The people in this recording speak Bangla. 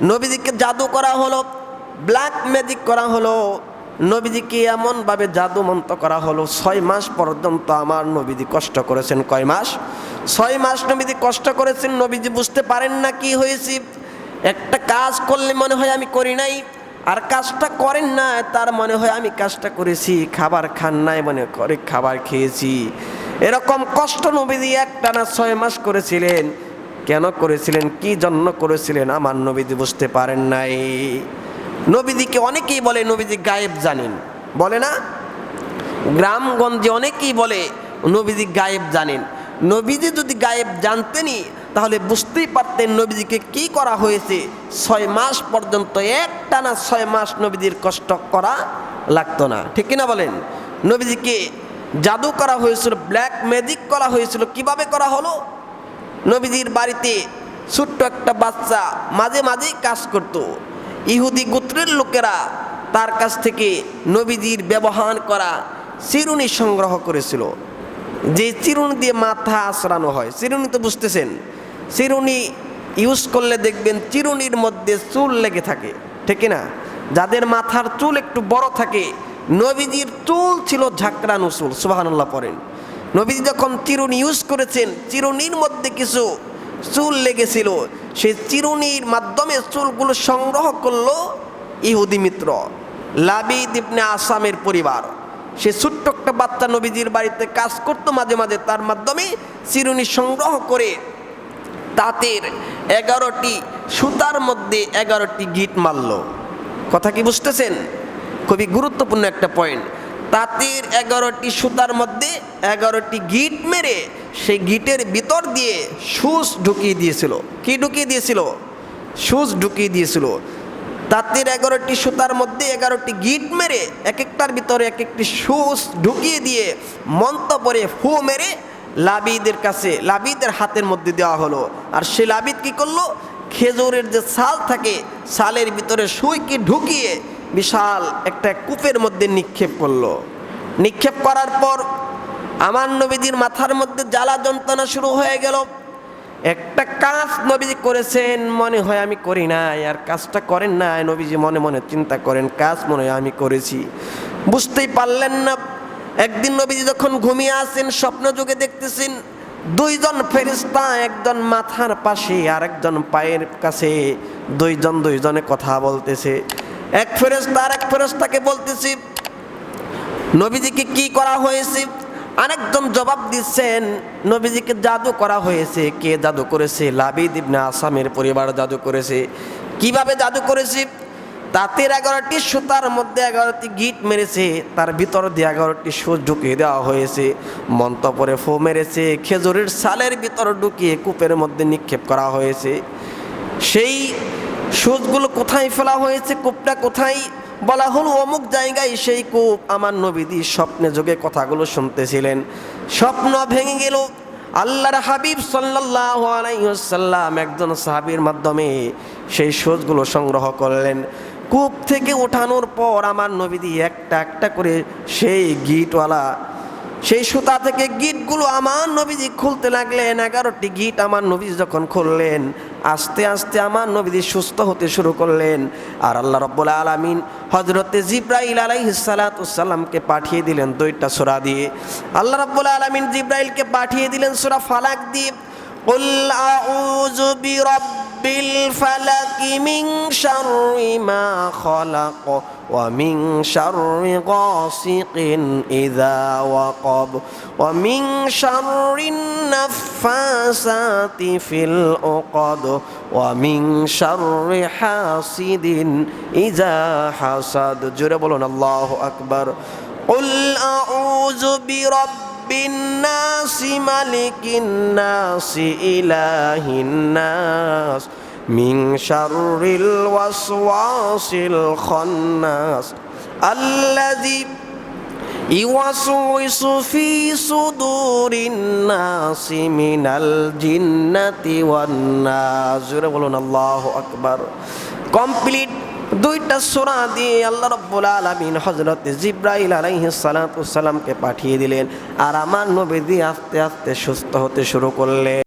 নবীজিকে জাদু করা হলো ব্ল্যাক ম্যাজিক করা হলো, নবীজিকে এমনভাবে জাদু মন্ত্র করা হলো, ছয় মাস পর্যন্ত আমার নবীজি কষ্ট করেছেন। কয় মাস? ছয় মাস নবীজি কষ্ট করেছেন, নবীজি বুঝতে পারেন না কি হয়েছে। একটা কাজ করলে মনে হয় আমি করি নাই, আর কাজটা করেন না, তার মনে হয় আমি কাজটা করেছি, খাবার খান নাই মনে করে খাবার খেয়েছি। এরকম কষ্ট নবীজি একটানা ছয় মাস করেছিলেন। কেন করেছিলেন? কি জন্য করেছিলেন? আমার নবীজি বুঝতে পারেন নাই। নবীজিকে অনেকেই বলে, নবীজি গায়েব জানেন। বলে না? গ্রামগঞ্জে অনেকেই বলে, নবীজি গায়েব জানেন। নবীজি যদি গায়েব জানতেনই, তাহলে বুঝতেই পারতেন নবীজিকে কি করা হয়েছে। ছয় মাস পর্যন্ত একটানা ছয় মাস নবীজির কষ্ট করা লাগতো না। ঠিক কিনা বলেন? নবীজিকে জাদু করা হয়েছিল ব্ল্যাক ম্যাজিক করা হয়েছিল। কীভাবে করা হলো? নবীজির বাড়িতে ছোট্ট একটা বাচ্চা মাঝে মাঝেই কাজ করত। ইহুদি গোত্রের লোকেরা তার কাছ থেকে নবীজির ব্যবহার করা চিরুনি সংগ্রহ করেছিল। যে চিরুনি দিয়ে মাথা আশ্রানো হয়, চিরুনি তো বুঝতেছেন? চিরুনি ইউজ করলে দেখবেন চিরুনির মধ্যে চুল লেগে থাকে, ঠিক না? যাদের মাথার চুল একটু বড় থাকে, নবীজির চুল ছিল ঝাঁকড়ানো চুল সুবাহান্লাহ পড়েন। নবীজি যখন চিরুনি ইউজ করেছেন, চিরুনির মধ্যে কিছু চুল লেগেছিল, সেই চিরুনির মাধ্যমে চুলগুলো সংগ্রহ করল ইহুদি মিত্র, লাবিদ ইবনে আসামের পরিবার। সে ছোট্ট একটা বাচ্চা নবীজির বাড়িতে কাজ করতো মাঝে মাঝে, তার মাধ্যমে চিরুনি সংগ্রহ করে তাঁতের এগারোটি সুতার মধ্যে এগারোটি গিট মারল। কথা কি বুঝতেছেন? খুবই গুরুত্বপূর্ণ একটা পয়েন্ট তাঁতের এগারোটি সুতার মধ্যে এগারোটি গিট মেরে সেই গিটের ভিতর দিয়ে সুচ ঢুকিয়ে দিয়েছিল। কি ঢুকিয়ে দিয়েছিল? সুচ ঢুকিয়ে দিয়েছিল। তাঁতের এগারোটি সুতার মধ্যে এগারোটি গিট মেরে এক একটার ভিতরে এক একটি সুচ ঢুকিয়ে দিয়ে মন্ত পরে ফু মেরে লাবিদের কাছে, লাবিদের হাতের মধ্যে দেওয়া হলো। আর সে লাবিদ কি করল? খেজুরের যে ছাল থাকে, ছালের ভিতরে সুইকে ঢুকিয়ে বিশাল একটা কূপের মধ্যে নিক্ষেপ করল। নিক্ষেপ করার পর আমার নবীজির মাথার মধ্যে জ্বালা যন্ত্রণা শুরু হয়ে গেল। একটা কাজ নবীজি করেছেন, মনে হয় আমি করি নাই, আর কাজটা করেন না, নবীজি মনে মনে চিন্তা করেন, কাজ মনে হয় আমি করেছি। বুঝতেই পারলেন না, একদিন নবীজি যখন ঘুমিয়ে আসেন স্বপ্ন যুগে দেখতেছেন, দুইজন ফেরিস্তা একজন মাথার পাশে আর একজন পায়ের কাছে, দুইজন দুইজনে কথা বলতেছে। এক ফেরেস্তা আর এক ফেরেস্তাকে বলতেছি, নবীজিকে কি করা হয়েছে? আরেকজন জবাব দিচ্ছেন, নবীজিকে জাদু করা হয়েছে। কে জাদু করেছে? লাবিদ ইবনে আসামের পরিবার জাদু করেছে। কীভাবে জাদু করেছে? তাঁতের এগারোটি সুতার মধ্যে এগারোটি গিট মেরেছে। তার ভিতর দিয়ে এগারোটি সুচ ঢুকিয়ে দেওয়া হয়েছে। মন্তপরে ফো মেরেছে। খেজুরের সালের ভিতর ঢুকিয়ে কূপের মধ্যে নিক্ষেপ করা হয়েছে। সেই সুচগুলো কোথায় ফেলা হয়েছে, কূপটা কোথায় বলা হলো, অমুক জায়গায় সেই কূপ আমার নবীদি স্বপ্নে যোগে কথাগুলো শুনতেছিলেন। স্বপ্ন ভেঙে গেল। আল্লাহর হাবিব সাল্লাহ আলাইসাল্লাম একজন সাহাবির মাধ্যমে সেই সুচগুলো সংগ্রহ করলেন। কূপ থেকে ওঠানোর পর আমার নবীদি একটা একটা করে সেই গিটওয়ালা সেই সুতা থেকে গীতগুলো আমার নবীজি খুলতে লাগলেন। এগারোটি গীত আমার নবীজ যখন খুললেন, আস্তে আস্তে আমার নবীজি সুস্থ হতে শুরু করলেন। আর আল্লাহ রব্বুল আলমিন হজরতে জিব্রাইল আলাইসালাতামকে পাঠিয়ে দিলেন দুইটা সোরা দিয়ে। আল্লাহ রব্বুল আলমিন জিব্রাইলকে পাঠিয়ে দিলেন সোরা ফালাক দিয়ে। قل أعوذ برب الفلك من شر ما خلق ومن شر غاسق إذا وقب ومن شر النفاسات في العقد ومن شر حاسد إذا حسد جرى بلون الله أكبر قل أعوذ برب الناس ملك الناس إله الناس من شر الوسواس الخناس الذي يوسوس في صدور الناس من الجنة والناس বলুন আল্লাহ আকবার কমপ্লিট দুইটা সোরা দিয়ে আল্লাহ রব্বুল আলমিন হজরত জিব্রাইল আলাইহিস সালামকে পাঠিয়ে দিলেন। আর আমার নবী দিয়ে আস্তে আস্তে সুস্থ হতে শুরু করলেন।